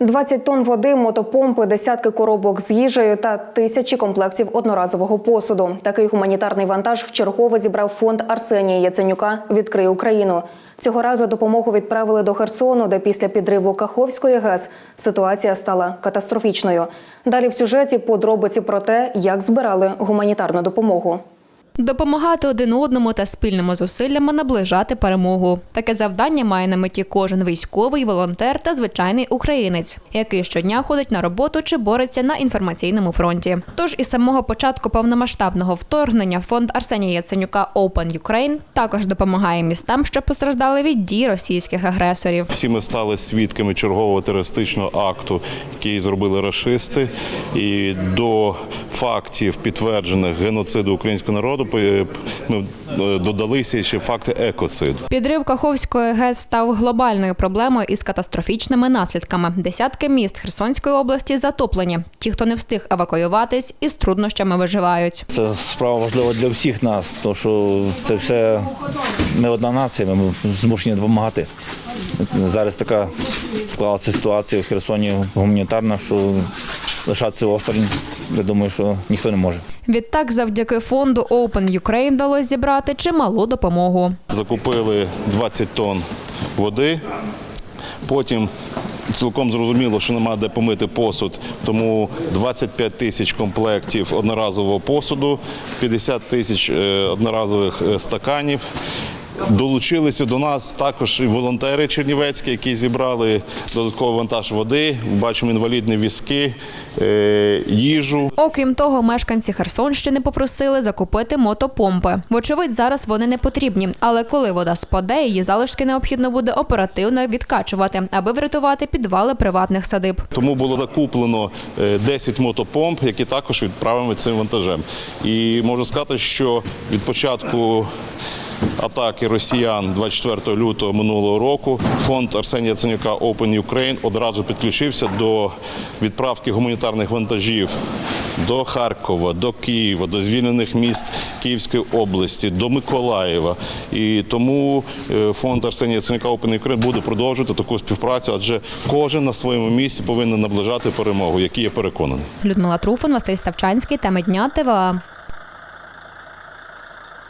20 тонн води, мотопомпи, десятки коробок з їжею та тисячі комплектів одноразового посуду. Такий гуманітарний вантаж вчергово зібрав фонд Арсенія Яценюка Відкрий Україну. Цього разу допомогу відправили до Херсону, де після підриву Каховської ГЕС ситуація стала катастрофічною. Далі в сюжеті подробиці про те, як збирали гуманітарну допомогу. Допомагати один одному та спільними зусиллями наближати перемогу. Таке завдання має на меті кожен військовий, волонтер та звичайний українець, який щодня ходить на роботу чи бореться на інформаційному фронті. Тож із самого початку повномасштабного вторгнення фонд Арсенія Яценюка Open Ukraine також допомагає містам, що постраждали від дій російських агресорів. Всі ми стали свідками чергового терористичного акту, який зробили рашисти. І до фактів підтверджених геноциду українського народу ми е, додалися ще факти екоциду. Підрив Каховської ГЕС став глобальною проблемою із катастрофічними наслідками. Десятки міст Херсонської області затоплені. Ті, хто не встиг евакуюватись, із труднощами виживають. Це справа важлива для всіх нас, тому що це все ми одна нація, ми змушені допомагати. Зараз така склалася ситуація в Херсоні гуманітарна, що лишатися осторонь, я думаю, що ніхто не може. Відтак, завдяки фонду Open Ukraine вдалося зібрати чималу допомогу. Закупили 20 тонн води. Потім цілком зрозуміло, що нема де помити посуд, тому 25 тисяч комплектів одноразового посуду, 50 тисяч е, одноразових е, стаканів. Долучилися до нас також і волонтери чернівецькі, які зібрали додатковий вантаж води. Бачимо інвалідні візки, е, їжу. Окрім того, мешканці Херсонщини попросили закупити мотопомпи. Вочевидь, зараз вони не потрібні, але коли вода спаде, її залишки необхідно буде оперативно відкачувати, аби врятувати підвали приватних садиб. Тому було закуплено е, 10 мотопомп, які також відправимо цим вантажем. І можу сказати, що від початку атаки росіян 24 лютого минулого року фонд Арсенія Яценюка Open Ukraine одразу підключився до відправки гуманітарних вантажів до Харкова, до Києва, до звільнених міст Київської області, до Миколаєва. І тому е, фонд Арсенія Яценюка Open Ukraine буде продовжувати таку співпрацю, адже кожен на своєму місці повинен наближати перемогу, які я переконаний. Людмила Труфан, Василь Ставчанський, теми дня ТВА.